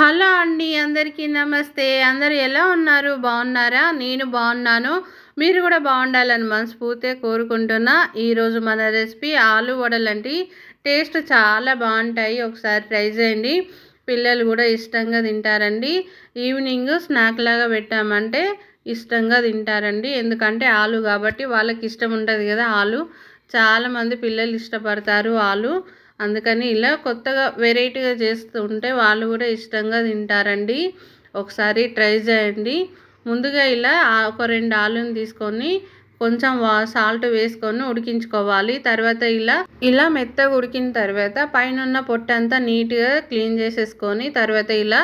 Hello అండి అందరికీ నమస్తే. అందరు ఎలా ఉన్నారు? బాగున్నారా? నేను బాగున్నాను. మీరు కూడా బాగుండాలని మనస్ఫూర్తిగా కోరుకుంటున్నా. ఈరోజు మన రెసిపీ ఆలు వడలంటి టేస్ట్ చాలా బాగుంటాయి. ఒకసారి ట్రై చేయండి. పిల్లలు కూడా ఇష్టంగా తింటారండి. ఈవినింగ్ స్నాక్ లాగా పెట్టామంటే ఇష్టంగా తింటారండి. ఎందుకంటే ఆలు కాబట్టి వాళ్ళకి ఇష్టం ఉంటుంది కదా ఆలు. చాలామంది పిల్లలు ఇష్టపడతారు ఆలు. అందుకని ఇలా కొత్తగా వెరైటీగా చేస్తుంటే వాళ్ళు కూడా ఇష్టంగా తింటారండి. ఒకసారి ట్రై చేయండి. ముందుగా ఇలా ఒక రెండు ఆలుని తీసుకొని కొంచెం వా సాల్ట్ వేసుకొని ఉడికించుకోవాలి. తర్వాత ఇలా ఇలా మెత్తగా ఉడికిన తర్వాత పైన ఉన్న పొట్టంతా నీట్గా క్లీన్ చేసేసుకొని తర్వాత ఇలా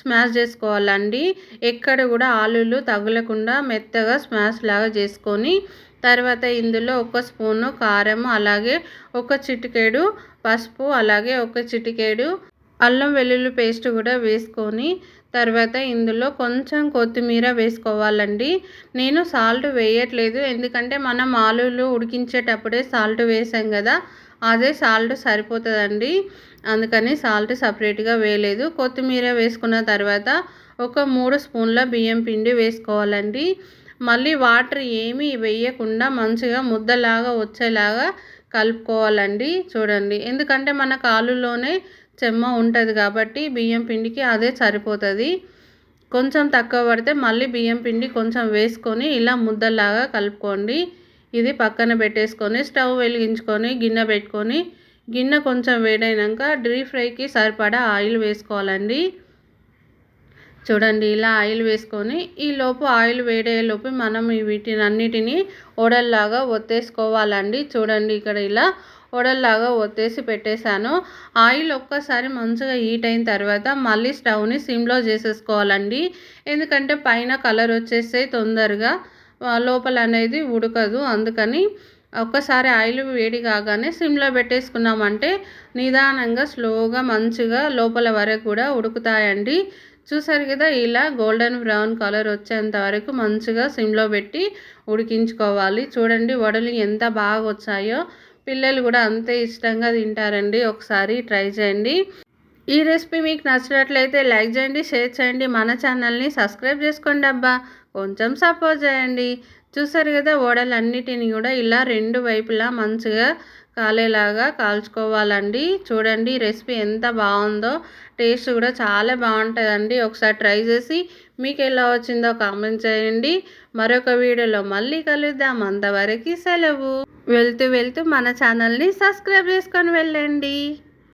స్మాష్ చేసుకోవాలండి. ఎక్కడ కూడా ఆలులు తగలకుండా మెత్తగా స్మాష్ లాగా చేసుకొని తర్వాత ఇందులో ఒక స్పూను కారం అలాగే ఒక చిటికేడు పసుపు అలాగే ఒక చిటికేడు అల్లం వెల్లుల్లి పేస్ట్ కూడా వేసుకొని తర్వాత ఇందులో కొంచెం కొత్తిమీర వేసుకోవాలండి. నేను సాల్ట్ వేయట్లేదు ఎందుకంటే మనం ఆలులు ఉడికించేటప్పుడే సాల్ట్ వేసాం కదా అదే సాల్ట్ సరిపోతుందండి. అందుకని సాల్ట్ సపరేట్గా వేయలేదు. కొత్తిమీర వేసుకున్న తర్వాత ఒక మూడు స్పూన్ల బియ్యం పిండి వేసుకోవాలండి. మళ్ళీ వాటర్ ఏమీ వేయకుండా మంచిగా ముద్దలాగా వచ్చేలాగా కలుపుకోవాలండి. చూడండి. ఎందుకంటే మన కాలులోనే చెమ్మ ఉంటుంది కాబట్టి బియ్యం పిండికి అదే సరిపోతుంది. కొంచెం తక్కువ పడితే మళ్ళీ బియ్యం పిండి కొంచెం వేసుకొని ఇలా ముద్దలాగా కలుపుకోండి. ఇది పక్కన పెట్టేసుకొని స్టవ్ వెలిగించుకొని గిన్నె పెట్టుకొని గిన్నె కొంచెం వేడైనాక డీప్ ఫ్రైకి సరిపడా ఆయిల్ వేసుకోవాలండి. చూడండి ఇలా ఆయిల్ వేసుకొని ఈ లోపు ఆయిల్ వేడేలోపు మనం వీటిని అన్నిటినీ ఓడల్లాగా ఒత్తేసుకోవాలండి. చూడండి ఇక్కడ ఇలా వడల్లాగా ఒత్తేసి పెట్టేశాను. ఆయిల్ ఒక్కసారి మంచిగా హీట్ అయిన తర్వాత మళ్ళీ స్టవ్ని సిమ్లో చేసేసుకోవాలండి. ఎందుకంటే పైన కలర్ వచ్చేస్తే తొందరగా లోపల అనేది ఉడకదు. అందుకని ఒక్కసారి ఆయిల్ వేడి కాగానే సిమ్లో పెట్టేసుకున్నామంటే నిదానంగా స్లోగా మంచిగా లోపల వరకు కూడా ఉడుకుతాయండి. చూసారు కదా ఇలా గోల్డెన్ బ్రౌన్ కలర్ వచ్చేంత వరకు మంచిగా సిమ్లో పెట్టి ఉడికించుకోవాలి. చూడండి వడలు ఎంత బాగా వచ్చాయో. పిల్లలు కూడా అంతే ఇష్టంగా తింటారండి. ఒకసారి ట్రై చేయండి. ఈ రెసిపీ మీకు నచ్చినట్లయితే లైక్ చేయండి షేర్ చేయండి. మన ఛానల్ని సబ్స్క్రైబ్ చేసుకోండి అబ్బా. కొంచెం సపోర్ట్ చేయండి. చూసారు కదా ఓడలన్నిటిని కూడా ఇలా రెండు వైపులా మంచిగా కాలేలాగా కాల్చుకోవాలండి. చూడండి రెసిపీ ఎంత బాగుందో. టేస్ట్ కూడా చాలా బాగుంటుందండి. ఒకసారి ట్రై చేసి మీకు ఎలా వచ్చిందో కామెంట్ చేయండి. మరొక వీడియోలో మళ్ళీ కలుద్దాం. అంతవరకు సెలవు. వెళ్తూ వెళ్తూ మన ఛానల్ని సబ్స్క్రైబ్ చేసుకొని వెళ్ళండి.